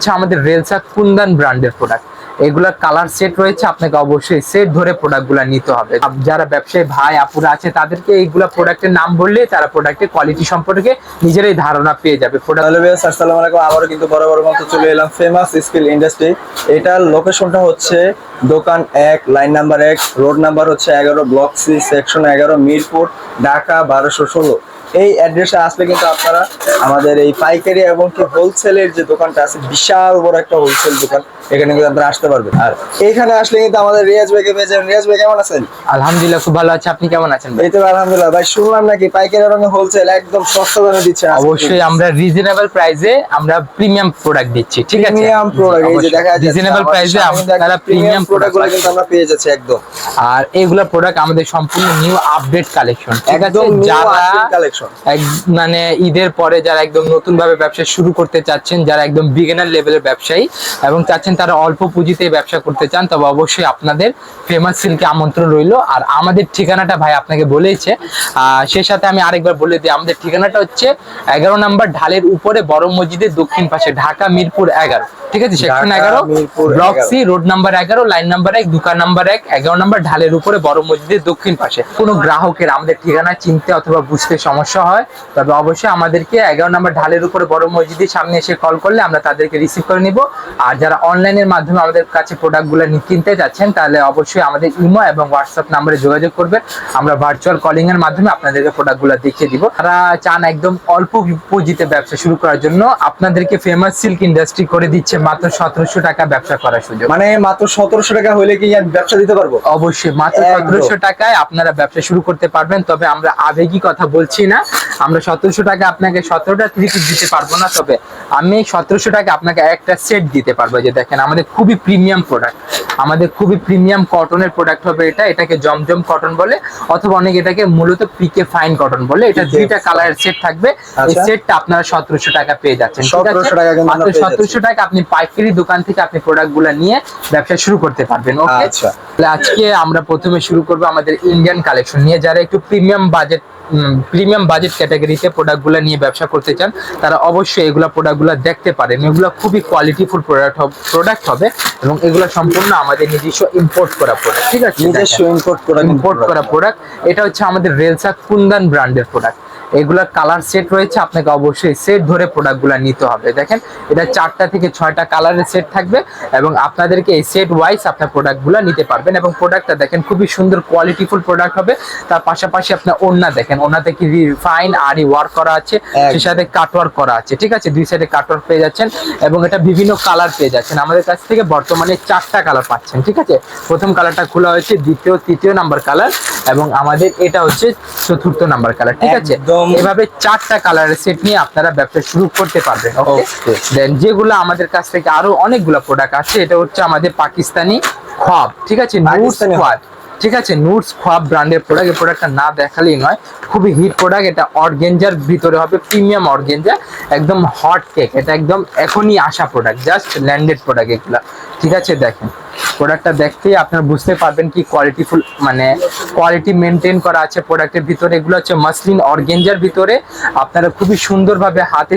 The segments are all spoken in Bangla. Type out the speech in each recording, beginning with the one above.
হচ্ছে আমাদের রেলসা কুন্দান ব্র্যান্ডের প্রোডাক্ট এগুলার কালার সেট রয়েছে, আপনাকে অবশ্যই সেট ধরে প্রোডাক্টগুলো নিতে হবে। যারা ব্যবসায়ী ভাই, আপুরা আছে, তাদেরকে এইগুলা প্রোডাক্টের নাম বললে তারা প্রোডাক্টের কোয়ালিটি সম্পর্কে নিজেরাই ধারণা পেয়ে যাবে। আবারও কিন্তু বড় বড় মতো চলে এলাম। ফেমাস স্কিল ইন্ডাস্ট্রি এটার লোকেশনটা হচ্ছে দোকান এক লাইন নাম্বার এক রোড নাম্বার হচ্ছে এগারো ব্লক সি সেকশন এগারো, মিরপুর, ঢাকা বারোশো ষোলো। এই অ্যাড্রেসে আসলে কিন্তু আপনারা আমাদের এই পাইকারি এবং কি হোলসেলের যে দোকানটা আছে বিশাল বড় একটা হোলসেল দোকান এখানে কিন্তু আপনারা আসতে পারবেন। আর এখানে আসলে কিন্তু আমাদের রিয়াজ ভাইকে পেয়ে যাবেন রিয়াজ ভাই কেমন আছেন? আলহামদুলিল্লাহ খুব ভালো আছে। আপনি কেমন আছেন এই তো আলহামদুলিল্লাহ। ভাই শুনলাম নাকি পাইকারি এবং হোলসেল একদম সস্তা দামে দিচ্ছে অবশ্যই আমরা রিজনেবল প্রাইসে আমরা প্রিমিয়াম প্রোডাক্ট দিচ্ছি ঠিক আছে? প্রিমিয়াম প্রোডাক্ট এই যে দেখা যাচ্ছে রিজনেবল প্রাইসে আপনারা প্রিমিয়াম প্রিমিয়াম প্রোডাক্ট প্রোডাক্টগুলো কিন্তু আমরা পেয়ে যাচ্ছি একদম। আর এইগুলা প্রোডাক্ট আমাদের সম্পূর্ণ নিউ আপডেট কালেকশন ঠিক আছে? যারা মানে ঈদের পরে যারা একদম নতুন ভাবে ব্যবসা শুরু করতে চাচ্ছেন যারা একদম বিগিনার লেভেলের ব্যবসায়ী এবং চাচ্ছেন তারা অল্প পুঁজিতে ব্যবসা করতে চান তবে অবশ্যই আপনাদের ফেমাস সিল্কে আমন্ত্রণ রইল। আর আমাদের ঠিকানাটা ভাই আপনাকে বলেইছে। আহ, সেই সাথে আমি আরেকবার বলে দিই আমাদের ঠিকানাটা হচ্ছে এগারো নাম্বার ঢালের উপরে বড় মসজিদের দক্ষিণ পাশে ঢাকা মিরপুর এগারো। ঠিক আছে সেকশন এগারো ব্লক সি রোড নাম্বার এগারো লাইন নাম্বার এক দোকান নাম্বার এক এগারো নাম্বার ঢালের উপরে বড় মসজিদের দক্ষিণ পাশে। কোনো গ্রাহকের আমাদের ঠিকানা চিনতে অথবা বুঝতে সমস্যা হয় তবে অবশ্যই আমাদেরকে এগারো নাম্বার ঢালের উপরে বড় মসজিদের সামনে এসে কল করলে আমরা তাদেরকে রিসিভ করে নিব। আর যারা অনলাইনের মাধ্যমে আমাদের কাছে প্রোডাক্টগুলো কিনতে যাচ্ছেন তাহলে অবশ্যই আমাদের ইমো এবং হোয়াটসঅ্যাপ নাম্বারে যোগাযোগ করবেন। আমরা ভার্চুয়াল কলিং এর মাধ্যমে আপনাদেরকে প্রোডাক্টগুলো দেখিয়ে দিব। তারা চান একদম অল্প পুঁজিতে ব্যবসা শুরু করার জন্য আপনাদেরকে ফেমাস সিল্ক ইন্ডাস্ট্রি করে দিচ্ছে মাত্র সতেরোশো টাকা ব্যবসা করার সুযোগ। মানে মাত্র সতেরোশো টাকা হলে কি ব্যবসা দিতে পারব? অবশ্যই মাত্র। সতেরোশো টাকায় আপনারা ব্যবসা শুরু করতে পারবেন তবে আমরা আবেগী কথা বলছি না। আমরা সতেরোশো টাকা আপনাকে সতেরোটা থ্রি পিস দিতে পারব না তবে আমি সতেরোশো টাকা আপনাকে একটা সেট দিতে পারব। যে দেখেন আমাদের খুবই প্রিমিয়াম প্রোডাক্ট আমাদের খুবই প্রিমিয়াম কটনের প্রোডাক্ট হবে এটা। এটাকে জমজম কটন বলে অথবা অনেকে এটাকে মূলত পিকে ফাইন কটন বলে। এটা দুইটা কালারের সেট থাকবে। এই আচ্ছা। সেটটা আপনারা সতেরোশো টাকা পেয়ে যাচ্ছেন ঠিক আছে? 1700 টাকা মাত্র সতেরোশো টাকা আপনি পাইকারি দোকান থেকে আপনি প্রোডাক্টগুলা নিয়ে ব্যবসা শুরু করতে পারবেন ওকে আচ্ছা। তাহলে আজকে আমরা প্রথমে শুরু করব আমাদের ইন্ডিয়ান কালেকশন নিয়ে। যারা একটু প্রিমিয়াম বাজেট প্রিমিয়াম বাজেট ক্যাটাগরিতে প্রোডাক্টগুলো নিয়ে ব্যবসা করতে চান তারা অবশ্যই এগুলো প্রোডাক্টগুলো দেখতে পারেন। এগুলো খুবই কোয়ালিটিফুল প্রোডাক্ট প্রোডাক্ট হবে এবং এগুলো সম্পূর্ণ আমাদের নিজস্ব ইম্পোর্ট করা প্রোডাক্ট ঠিক আছে? নিজস্ব ইম্পোর্ট করা ইম্পোর্ট করা প্রোডাক্ট এটা হচ্ছে আমাদের রেলসা কুন্দান ব্র্যান্ডের প্রোডাক্ট এগুলার কালার সেট রয়েছে আপনাকে অবশ্যই সেট ধরে প্রোডাক্টগুলো নিতে হবে। দেখেন এটা চারটা থেকে ছয়টা কালারের সেট থাকবে এবং আপনাদেরকে এই সেট ওয়াইজ আপনার প্রোডাক্টগুলো নিতে পারবেন এবং প্রোডাক্টটা দেখেন খুবই সুন্দর কোয়ালিটিফুল প্রোডাক্ট হবে। তার পাশাপাশি আপনার ওড়না দেখেন ওড়নাতে কি রিফাইন আরি ওয়ার্ক করা আছে সেই সাথে কাটওয়ার্ক করা আছে ঠিক আছে? দুই সাইডে কাটওয়ার্ক পেয়ে যাচ্ছেন এবং এটা বিভিন্ন কালার পেয়ে যাচ্ছেন। আমাদের কাছ থেকে বর্তমানে চারটা কালার পাচ্ছেন ঠিক আছে? প্রথম কালারটা খোলা হয়েছে দ্বিতীয় তৃতীয় নাম্বার কালার এবং আমাদের এটা হচ্ছে চতুর্থ নাম্বার কালার ঠিক আছে? এভাবে চারটা কালারের সেট নিয়ে আপনারা ব্যবসা শুরু করতে পারবেন ওকে দেন যেগুলো আমাদের কাছ থেকে আরও অনেকগুলো প্রোডাক্ট আছে এটা হচ্ছে আমাদের পাকিস্তানি খোয়াব ঠিক আছে? খোয়াব। ঠিক আছে? নুডস খোয়াব ব্র্যান্ডের প্রোডাক্ট এই প্রোডাক্টটা না দেখালেই নয় খুবই হিট প্রোডাক্ট এটা অর্গেঞ্জার ভিতরে হবে প্রিমিয়াম অর্গেঞ্জা একদম হট কেক এটা একদম এখনই আসা প্রোডাক্ট জাস্ট ল্যান্ডেড প্রোডাক্ট এগুলা ঠিক আছে? দেখেন। প্রোডাক্টটা দেখতেই আপনারা বুঝতে পারবেন কি কোয়ালিটিফুল মানে কোয়ালিটি মেনটেন করা আছে প্রোডাক্টের ভিতরে। এগুলো হচ্ছে মাসলিন অর্গেঞ্জার ভিতরে। আপনারা খুবই সুন্দরভাবে হাতে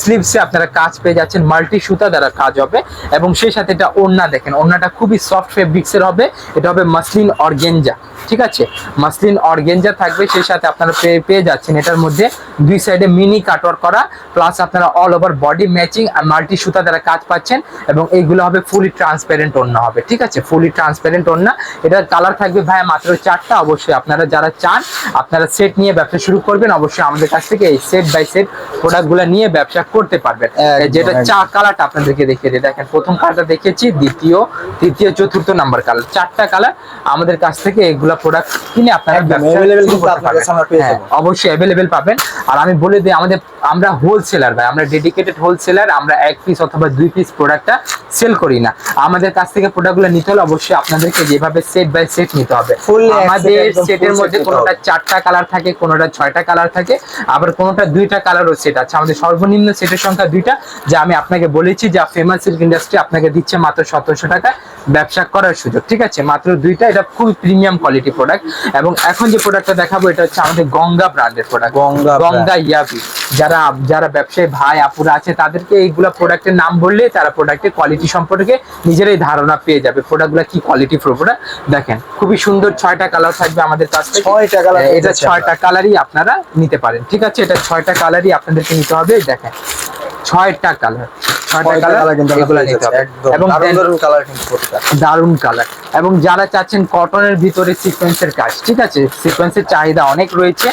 স্লিভসে আপনারা কাজ পেয়ে যাচ্ছেন মাল্টি সুতা দ্বারা কাজ হবে। এবং সেই সাথে এটা ওড়না দেখেন, ওড়নাটা খুবই সফট ফেব্রিক্সের হবে। এটা হবে মাসলিন অর্গেঞ্জা ঠিক আছে? মাসলিন অর্গেঞ্জা থাকবে, সেই সাথে আপনারা পেয়ে পেয়ে যাচ্ছেন এটার মধ্যে দুই সাইডে মিনি কাটওয়ার করা। প্লাস আপনারা অল ওভার বডি ম্যাচিং আর মাল্টি সুতা দ্বারা কাজ পাচ্ছেন। এবং এইগুলো হবে ফুলি ট্রান্সপারেন্ট ওড়না হবে ঠিক আছে? ফুলি ট্রান্সপারেন্ট ওড়না। এটার কালার থাকবে ভাই মাত্র চারটা। অবশ্যই আপনারা যারা চান আপনারা সেট নিয়ে ব্যবসা শুরু করবেন অবশ্যই আমাদের কাছ থেকে এই সেট বাই সেট প্রোডাক্টগুলো নিয়ে ব্যবসা করতে পারবেন। যেটা চা কালারটা আপনাদেরকে দেখিয়ে দিই। দেখেন প্রথম কালারটা দেখেছি দ্বিতীয় তৃতীয় চতুর্থ নাম্বার কালার চারটা কালার আমাদের কাছ থেকে এগুলা প্রোডাক্ট কিনে আপনারা হ্যাঁ, অবশ্যই অ্যাভেলেবেল পাবেন। আর আমি বলে দিই আমাদের আমরা হোলসেলার ভাই আমরা ডেডিকেটেড হোলসেলার আমরা এক পিস অথবা দুই পিস প্রোডাক্টটা সেল করি না। আমাদের আমাদের কাছ থেকে প্রোডাক্টগুলো নিতে হলে অবশ্যই আপনাদেরকে যেভাবে সেট বাই সেট নিতে হবে। আমাদের সেটের মধ্যে কোনোটা চারটা কালার থাকে কোনোটা ছয়টা কালার থাকে আবার কোনোটা দুইটা কালারও সেট আছে। আমাদের সর্বনিম্ন সেটের সংখ্যা দুইটা যা আমি আপনাকে বলেছি যা ফেমাস সিল্ক ইন্ডাস্ট্রি আপনাকে দিচ্ছে মাত্র সতেরোশো টাকা ব্যবসা করার সুযোগ। ঠিক আছে? মাত্র দুইটা এটা খুবই প্রিমিয়াম কোয়ালিটি প্রোডাক্ট এবং এখন যে প্রোডাক্টটা দেখাবো এটা হচ্ছে আমাদের গঙ্গা ব্র্যান্ডের প্রোডাক্ট গঙ্গা। গঙ্গা ইয়াবি। যারা যারা ব্যবসায়ী ভাই আপুরা আছে তাদেরকে এইগুলা প্রোডাক্টের নাম বললে তারা প্রোডাক্টের কোয়ালিটি সম্পর্কে নিজেরাই ধারণা পেয়ে যাবে প্রোডাক্টগুলো কি কোয়ালিটি প্রোডাক্ট দেখেন। খুবই সুন্দর ছয়টা কালার থাকবে আমাদের কাছ ছয়টা colour হ্যাঁ, এটা ছয়টা কালারই আপনারা নিতে পারেন ঠিক আছে? এটা ছয়টা কালারই আপনাদেরকে নিতে হবে দেখেন। ছয়টা কালার কালার কালার দারুণ কালার এবং যারা চাচ্ছেন কটনের ভিতরে সিকোয়েন্সের কাজ ঠিক আছে? সিকোয়েন্সের চাহিদা অনেক রয়েছে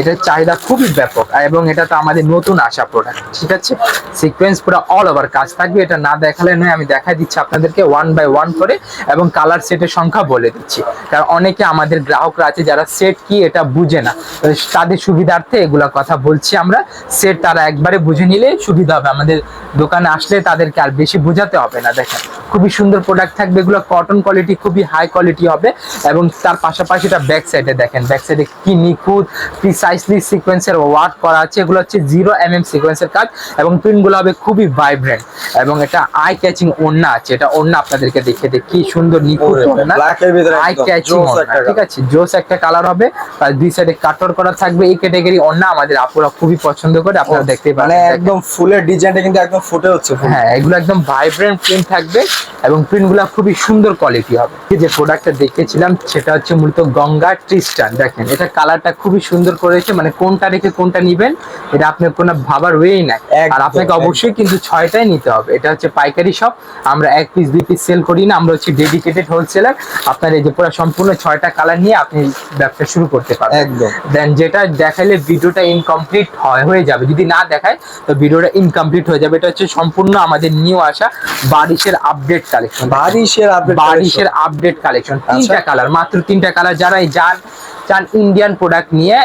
এটার চাহিদা খুবই ব্যাপক এবং এটা তো আমাদের নতুন আসা প্রোডাক্ট ঠিক আছে? সিকোয়েন্স পুরো অল ওভার কাজ থাকবে এটা না দেখালে নয় আমি দেখাই দিচ্ছি আপনাদেরকে ওয়ান বাই ওয়ান করে এবং কালার সেটের সংখ্যা বলে দিচ্ছি। কারণ অনেকে আমাদের গ্রাহকরা আছে যারা সেট কি এটা বুঝে না। তাদের সুবিধার্থে এগুলা কথা বলছি আমরা। সেট তারা একবারে বুঝে নিলে সুবিধা হবে। আমাদের দোকানে আসলে তাদেরকে আর বেশি বোঝাতে হবে না, দেখেন। খুবই সুন্দর প্রোডাক্ট থাকবে। এগুলো কটন কোয়ালিটি খুবই হাই কোয়ালিটি হবে এবং তার পাশাপাশি এটা ব্যাক সাইডে দেখেন। ব্যাক সাইডে কি নিখুঁত প্রিসাইসলি সিকোয়েন্সের ওয়ার্ক করা আছে। এগুলো হচ্ছে জিরো এম এম সিকোয়েন্সের কাজ এবং প্রিন্টগুলো হবে খুবই ভাইব্রেন্ট এবং এটা আই ক্যাচিং ওড়না আছে। এটা ওড়না আপনাদেরকে দেখে দেখ কি সুন্দর নিখুঁত জোস একটা ঠিক আছে? জোস একটা কালার হবে। আর দুই সাইডে কাটর করা থাকবে। এই ক্যাটাগরি ওড়না আমাদের আপুরা খুবই পছন্দ করে আপনারা দেখতে মানে পারেন একদম ফুলের ডিজাইনটা কিন্তু একদম ফুটে হচ্ছে হ্যাঁ এগুলো একদম ভাইব্রেন্ট প্রিন্ট থাকবে এবং প্রিন্টগুলো খুবই সুন্দর কোয়ালিটি হবে। যে প্রোডাক্টটা দেখেছিলাম সেটা হচ্ছে মূলত গঙ্গা ট্রিস্টান দেখেন এটা কালারটা খুবই সুন্দর করেছে। মানে কোনটা রেখে কোনটা নিবেন এটা আপনার কোনো ভাবার ওয়েই নাই। আর আপনাকে অবশ্যই কিন্তু ছয়টাই নিতে হবে। এটা হচ্ছে পাইকারি শপ আমরা এক পিস দুই পিস সেল করি না আমরা হচ্ছে ডেডিকেটেড হোলসেলার আপনার এই যে পুরো সম্পূর্ণ ছয়টা কালার নিয়ে আপনি ব্যবসা শুরু করতে পারবেন। একদম। দেন যেটা দেখাইলে ভিডিওটা ইনকমপ্লিট হয় হয়ে যাবে। যদি না দেখায় তো ভিডিওটা ইনকমপ্লিট হয়ে যাবে। এটা হচ্ছে সম্পূর্ণ আমাদের নিউ আসা বারিশের আপডেট কালেকশন বারিশের আপডেট বারিশের আপডেট কালেকশন তিনটা আচ্ছা। কালার মাত্র তিনটা কালার যারা যান চান ইন্ডিয়ান প্রোডাক্ট নিয়ে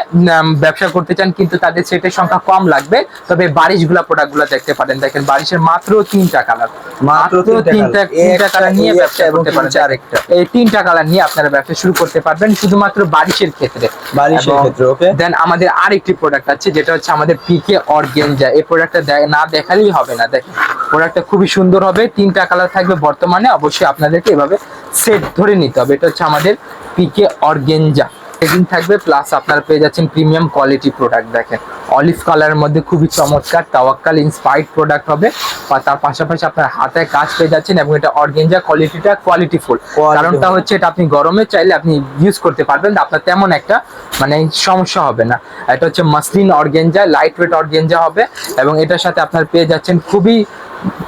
ব্যবসা করতে চান কিন্তু তাদের সেটের সংখ্যা কম লাগবে। তবে বারিশগুলা প্রোডাক্টগুলো দেখতে পারেন। দেখেন বারিশের মাত্র তিনটা কালার মাত্র তিনটা তিনটা কালার নিয়ে ব্যবসা করতে পারেন। আরেকটা। এই তিনটা কালার নিয়ে আপনারা ব্যবসা শুরু করতে পারবেন শুধুমাত্র বারিশের ক্ষেত্রে। বারিশের ক্ষেত্রে, okay? দেন আমাদের আরেকটি প্রোডাক্ট আছে যেটা হচ্ছে আমাদের পিকে অর্গেনজা এই প্রোডাক্টটা না দেখালেই হবে না। দেখেন প্রোডাক্টটা খুবই সুন্দর হবে। তিনটা কালার থাকবে বর্তমানে। অবশ্যই আপনাদেরকে এভাবে সেট ধরে নিতে হবে। এটা হচ্ছে আমাদের পিকে অর্গেনজা সেদিন থাকবে প্লাস আপনারা পেয়ে যাচ্ছেন প্রিমিয়াম কোয়ালিটি প্রোডাক্ট দেখেন। অলিভ কালারের মধ্যে খুবই চমৎকার তাওয়াক্কাল ইন্সপায়ার্ড প্রোডাক্ট হবে। বা তার পাশাপাশি আপনার হাতে কাজ পেয়ে যাচ্ছেন এবং এটা অর্গেনজা কোয়ালিটিটা কোয়ালিটিফুল কারণটা। হচ্ছে এটা আপনি গরমে চাইলে আপনি ইউজ করতে পারবেন আপনার তেমন একটা মানে সমস্যা হবে না। এটা হচ্ছে muslin organza light weight organza হবে এবং এটার সাথে আপনার পেয়ে যাচ্ছেন খুবই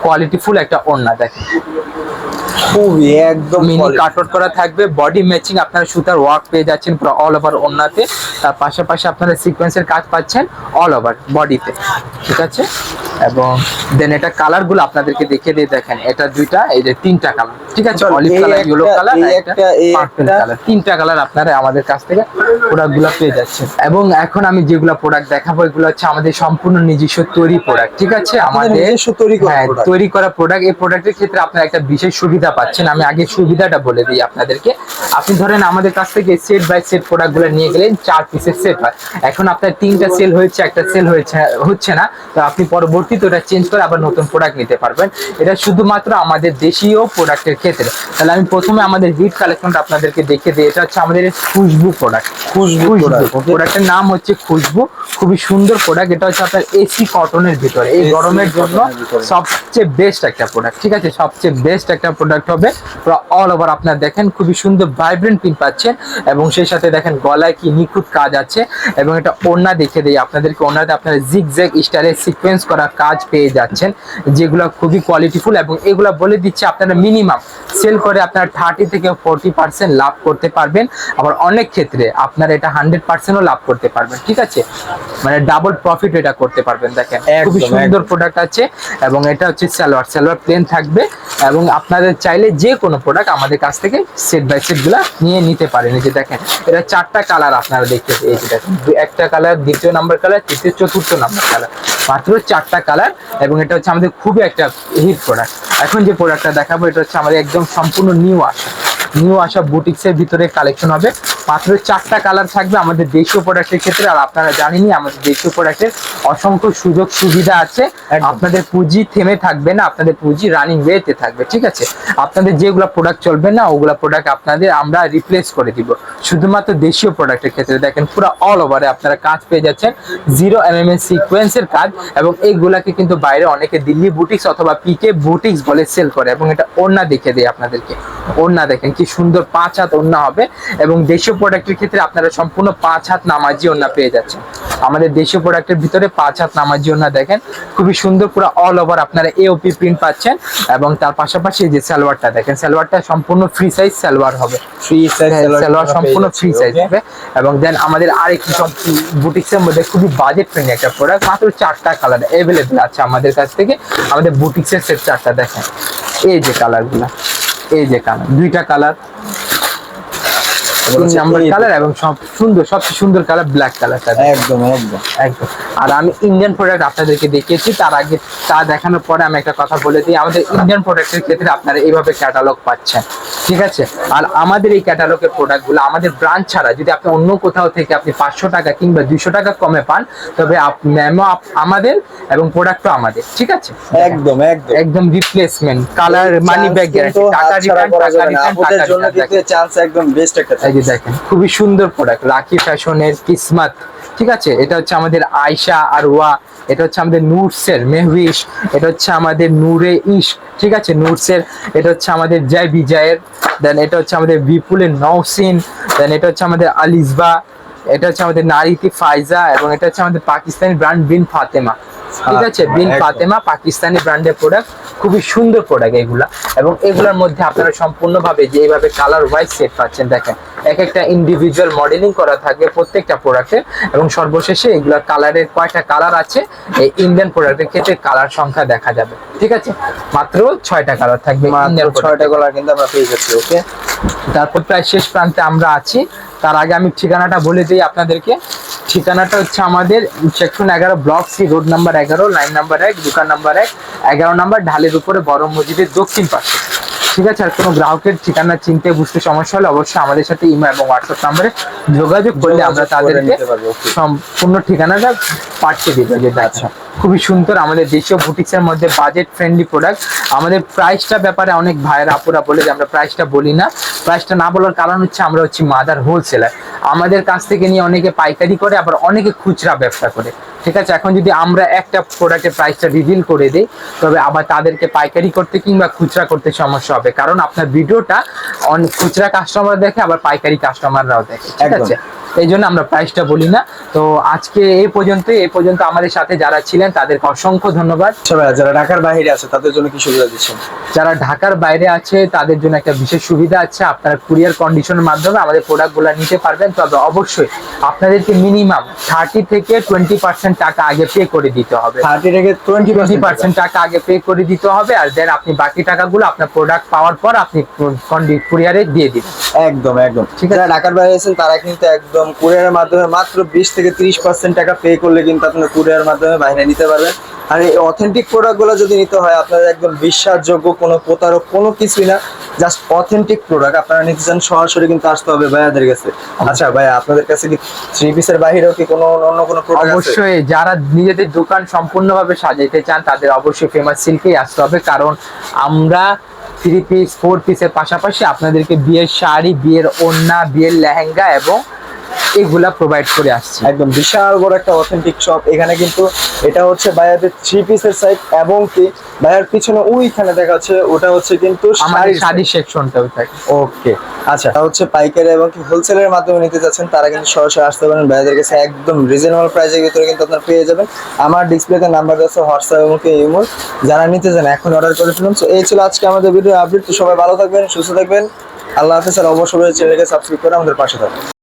কোয়ালিটিফুল একটা ওড়না দেখেন। খুবই একদম মিনি। কাটআউট করা থাকবে বডি ম্যাচিং আপনারা সুতার ওয়ার্ক পেয়ে যাচ্ছেন পুরো অল ওভার ওড়নাতে। তার পাশাপাশি আপনারা সিকোয়েন্সের কাজ পাচ্ছেন অল ওভার বডিতে ঠিক আছে? এবং দেন এটা কালারগুলো আপনাদেরকে দেখিয়ে দিয়ে দেখেন। এটা দুইটা এই যে তিনটা কালার ঠিক আছে? অলিভ কালার ইয়েলো কালার একটা, কালার তিনটা কালার আপনারা আমাদের কাছ থেকে প্রোডাক্টগুলো পেয়ে যাচ্ছেন। এবং এখন আমি যেগুলো প্রোডাক্ট দেখাবো এগুলো হচ্ছে আমাদের সম্পূর্ণ নিজস্ব তৈরি প্রোডাক্ট ঠিক আছে? আমাদের তৈরি করা হ্যাঁ, তৈরি করা প্রোডাক্ট এই প্রোডাক্টের ক্ষেত্রে আপনার একটা বিশেষ সুবিধা পাচ্ছেন আমি আগে সুবিধাটা বলে দিই আপনাদেরকে। আপনি ধরেন আমাদের কাছ থেকে সেট বাই সেট প্রোডাক্টগুলো নিয়ে গেলেন চার পিসের সেট হয়। এখন আপনার তিনটা সেল হয়েছে একটা সেল হয়েছে হচ্ছে না। তো আপনি পরবর্তীতে ওটা চেঞ্জ করে আবার নতুন প্রোডাক্ট নিতে পারবেন। এটা শুধুমাত্র আমাদের দেশীয় প্রোডাক্টের ক্ষেত্রে। তাহলে আমি প্রথমে আমাদের হিট কালেকশনটা আপনাদেরকে দেখে দিই। এটা হচ্ছে আমাদের খুশবু প্রোডাক্ট খুশবু? প্রোডাক্টের নাম হচ্ছে খুশবু। খুবই সুন্দর প্রোডাক্ট এটা হচ্ছে আপনার এসি কটনের ভিতরে। এই গরমের জন্য। সবচেয়ে বেস্ট একটা প্রোডাক্ট ঠিক আছে? সবচেয়ে বেস্ট একটা প্রোডাক্ট হবে। পুরো অল ওভার আপনার দেখেন খুবই সুন্দর ভাইব্রেন্ট প্রিন্ট পাচ্ছেন এবং সেই সাথে দেখেন গলায় কি নিখুঁত কাজ আছে এবং এটা ওড়না দেখে দেই আপনাদেরকে। ওড়নাতে আপনারা জিগ জ্যাগ স্টাইলে সিকোয়েন্স করা কাজ পেয়ে যাচ্ছেন যেগুলো খুবই কোয়ালিটিফুল এবং এগুলো বলে দিচ্ছে আপনারা মিনিমাম সেল করে আপনারা থার্টি থেকে ফোরটি পার্সেন্ট লাভ করতে পারবেন। আবার অনেক ক্ষেত্রে আপনারা এটা হান্ড্রেড পার্সেন্টও লাভ করতে পারবেন ঠিক আছে? মানে ডাবল প্রফিট এটা করতে পারবেন দেখেন। খুবই সুন্দর প্রোডাক্ট আছে এবং এটা হচ্ছে সালোয়ার। সালোয়ার প্লেন থাকবে এবং আপনাদের চাইলে যে কোনো প্রোডাক্ট আমাদের কাছ থেকে সেট বাই সেটগুলো নিয়ে নিতে পারেন। এই যে দেখেন, এটা চারটা কালার আপনারা দেখতে যে দেখেন একটা কালার দ্বিতীয় নাম্বার কালার তৃতীয়, চতুর্থ নাম্বার কালার মাত্র চারটা কালার এবং এটা হচ্ছে আমাদের খুবই একটা হিট প্রোডাক্ট এখন যে প্রোডাক্টটা দেখাবো, এটা হচ্ছে আমাদের একদম সম্পূর্ণ নিউ আসা। নিউ আসা বুটিক্সের ভিতরে কালেকশন হবে। মাত্র চারটা কালার থাকবে আমাদের দেশীয় প্রোডাক্টের ক্ষেত্রে। আর আপনারা জানেনই আমাদের দেশীয় প্রোডাক্টের অসংখ্য সুযোগ সুবিধা আছে। আপনাদের পুঁজি থেমে থাকবে না আপনাদের পুঁজি রানিং ওয়েতে থাকবে ঠিক আছে? আপনাদের যেগুলো প্রোডাক্ট চলবে না ওগুলো প্রোডাক্ট আপনাদের আমরা রিপ্লেস করে দিব। শুধুমাত্র দেশীয় প্রোডাক্টের ক্ষেত্রে। দেখেন পুরো অল ওভারে আপনারা কাজ পেয়ে যাচ্ছেন। জিরো এম এম এর সিকোয়েন্সের কাজ এবং এইগুলাকে কিন্তু বাইরে অনেকে দিল্লি বুটিক্স অথবা পিকে বুটিক্স বলে সেল করে। এবং এটা ওড়না দেখে দেয় আপনাদেরকে। ওড়না দেখেন কি সুন্দর পাঁচ হাত ওড়না হবে এবং দেশীয় প্রোডাক্টের ক্ষেত্রে আপনারা সম্পূর্ণ পাঁচ হাত নামাজি ওড়না পেয়ে যাচ্ছেন। আমাদের দেশীয় প্রোডাক্টের ভিতরে পাঁচ হাত নামাজি ওড়না দেখেন খুবই সুন্দর পুরো অল ওভার আপনারা এওপি প্রিন্ট পাচ্ছেন এবং তার পাশাপাশি যে সালোয়ারটা দেখেন সালোয়ারটা সম্পূর্ণ ফ্রি সাইজ সালোয়ার হবে। ফ্রি সাইজ হ্যাঁ, সালোয়ার সম্পূর্ণ ফ্রি সাইজ হবে এবং দেন আমাদের আরেকটি বুটিক্স এর মধ্যে খুবই বাজেট ফ্রেন্ডলি একটা প্রোডাক্ট মাত্র চারটা কালার অ্যাভেলেবেল আছে আমাদের কাছ থেকে। আমাদের বুটিক্সের সেট চারটা দেখেন এই যে কালারগুলা। এই যে কালার দুইটা কালার। নাম্বার কালার এবং সব সুন্দর সবচেয়ে সুন্দর কালার ব্ল্যাক কালারটা একদম একদম। একদম। আর আমি ইন্ডিয়ান প্রোডাক্ট আপনাদেরকে দেখিয়েছি তার আগে তা দেখানোর পরে আমি একটা কথা বলে দিই আমাদের ইন্ডিয়ান প্রোডাক্টের ক্ষেত্রে আপনারা এইভাবে ক্যাটালগ পাচ্ছেন ঠিক আছে? আর আমাদের এই ক্যাটালগের প্রোডাক্টগুলো আমাদের ব্রাঞ্চ ছাড়া যদি আপনি অন্য কোথাও থেকে আপনি পাঁচশো টাকা কিংবা দুইশো টাকা কমে পান তবে ম্যামও আমাদের এবং প্রোডাক্টও আমাদের ঠিক আছে? একদম একদম। একদম replacement colour money back guarantee টাকা রিটার্ন টাকা রিটার্ন টাকা return, চান্স একদম বেস্ট একটা যে দেখেন খুবই সুন্দর প্রোডাক্ট রাখি ফ্যাশনের কিসমাত। ঠিক আছে? এটা হচ্ছে আমাদের আয়শা আর ওয়া এটা হচ্ছে আমাদের নুটসের মেহবিশ এটা হচ্ছে আমাদের নূরে ইশ ঠিক আছে? নুটসের এটা হচ্ছে আমাদের জয় বিজয়ের দেন এটা হচ্ছে আমাদের বিপুলের নওসিন দেন এটা হচ্ছে আমাদের আলিজবা এটা হচ্ছে আমাদের নারীতি ফাইজা এবং এটা হচ্ছে আমাদের পাকিস্তানি ব্র্যান্ড বিন ফাতেমা। ঠিক আছে? বিন ফাতেমা পাকিস্তানি ব্র্যান্ডের প্রোডাক্ট খুবই সুন্দর প্রোডাক্ট এগুলা। এবং এগুলার মধ্যে আপনারা সম্পূর্ণভাবে যে এইভাবে কালার ওয়াইজ সেট পাচ্ছেন দেখেন এক একটা ইন্ডিভিজুয়াল মডেলিং করা থাকবে প্রত্যেকটা প্রোডাক্টে এবং সর্বশেষে এগুলা কালারের কয়টা কালার আছে এই ইন্ডিয়ান প্রোডাক্টের ক্ষেত্রে কালার সংখ্যা দেখা যাবে। ঠিক আছে? মাত্র ছয়টা কালার থাকবে ছয়টা কালার কিন্তু আমরা পেয়ে যাচ্ছি ওকে তারপর প্রায় শেষ প্রান্তে আমরা আছি। তার আগে আমি ঠিকানাটা বলে দিই আপনাদেরকে। ঠিকানাটা হচ্ছে আমাদের সেকশন এগারো ব্লক সি রোড নাম্বার এগারো লাইন নাম্বার এক দোকান নাম্বার এক এগারো নাম্বার ঢালের উপরে বড় মসজিদের দক্ষিণ পাশে। ঠিক আছে আর কোনো গ্রাহকের ঠিকানা চিনতে বুঝতে সমস্যা হলে অবশ্যই আমাদের সাথে ইমো এবং হোয়াটসঅ্যাপ নাম্বারে যোগাযোগ করলে আমরা তাদেরকে. সম্পূর্ণ ঠিকানাটা পাঠিয়ে দিতে যেটা আচ্ছা। খুবই সুন্দর আমাদের দেশীয় বুটিক্সের মধ্যে বাজেট ফ্রেন্ডলি প্রোডাক্ট আমাদের প্রাইসটা ব্যাপারে অনেক ভাইয়ের আপুরা বলে যে আমরা প্রাইসটা বলি না। প্রাইসটা না বলার কারণ হচ্ছে আমরা হচ্ছে মাদার হোলসেলার আমাদের কাছ থেকে নিয়ে অনেকে পাইকারি করে আবার অনেকে খুচরা ব্যবসা করে। ঠিক আছে এখন যদি আমরা একটা প্রোডাক্টের প্রাইসটা রিভিল করে দিই তবে আবার তাদেরকে পাইকারি করতে কিংবা খুচরা করতে সমস্যা হবে। কারণ আপনার ভিডিওটা অনেক খুচরা কাস্টমার দেখে আবার পাইকারি কাস্টমাররাও দেখে ঠিক আছে? এই জন্য আমরা প্রাইসটা বলি না। তো আজকে এই পর্যন্ত এই পর্যন্ত আমাদের সাথে যারা ছিলেন তাদেরকে অসংখ্য ধন্যবাদ। যারা ঢাকার বাইরে আছে তাদের জন্য কি সুবিধা দিচ্ছেন? যারা ঢাকার বাইরে আছে তাদের জন্য একটা বিশেষ সুবিধা আছে। আপনারা কুরিয়ার কন্ডিশনের মাধ্যমে আমাদের প্রোডাক্টগুলো নিতে পারবেন। তবে অবশ্যই আপনাদেরকে মিনিমাম থার্টি থেকে টোয়েন্টি পার্সেন্ট টাকা আগে পে করে দিতে হবে। পার্সেন্ট টাকা? আগে পে করে দিতে হবে আর দেন আপনি বাকি টাকাগুলো আপনার প্রোডাক্ট পাওয়ার পর আপনি কুরিয়ারে দিয়ে দিবেন। একদম একদম। ঠিক আছে? ঢাকার বাইরে আছেন তারা কিন্তু একদম কুরিয়ারের মাধ্যমে মাত্র বিশ থেকে ত্রিশ পার্সেন্ট টাকা পে করলে কিন্তু আপনার কুরিয়ার মাধ্যমে বাইরে নিতে পারবেন। আর এই অথেন্টিক প্রোডাক্টগুলো যদি নিতে হয়, আপনাদের একদম বিশ্বাসযোগ্য কোনো প্রতারক কোনো কিছুই না জাস্ট অথেন্টিক প্রোডাক্ট আপনারা নিতে চান, সরাসরি কিন্তু আসতে হবে ভাইয়াদের কাছে। আচ্ছা ভাইয়া, আপনাদের কাছে কি থ্রি পিসের বাইরেও কি কোনো অন্য কোনো প্রোডাক্ট অবশ্যই, যারা নিজেদের দোকান সম্পূর্ণভাবে সাজাইতে চান, তাদের অবশ্যই ফেমাস সিল্কেই আসতে হবে। কারণ আমরা থ্রি পিস ফোর পিসের পাশাপাশি আপনাদেরকে বিয়ের শাড়ি, বিয়ের ওড়না, বিয়ের লেহেঙ্গা এবং এগুলা প্রোভাইড করে আসছি। একদম বিশাল বড় একটা অথেন্টিক শপ এখানে কিন্তু এটা হচ্ছে ভাইয়াদের থ্রি পিসের সাইড এবং কি ভাইয়ার পিছনে ওইখানে দেখা যাচ্ছে ওটা হচ্ছে কিন্তু শাড়ির শাড়ি সেকশনটাও থাকে ওকে আচ্ছা তা হচ্ছে পাইকারি এবং কি হোলসেলের মাধ্যমে নিতে যাচ্ছেন তারা কিন্তু সরাসরি আসতে পারেন। ভাইয়াদের কাছে একদম রিজনেবল প্রাইসের ভিতরে কিন্তু আপনারা পেয়ে যাবেন। আমার ডিসপ্লেতে নাম্বার আছে হোয়াটসঅ্যাপ এবং কি ইমোর যারা নিতে চান এখন অর্ডার করে ফেলুন। তো এই ছিল আজকে আমাদের ভিডিও আপডেট তো সবাই ভালো থাকবেন সুস্থ থাকবেন। আল্লাহ হাফেজ আর অবশ্যই চ্যানেলকে সাবস্ক্রাইব করে আমাদের পাশে থাকবেন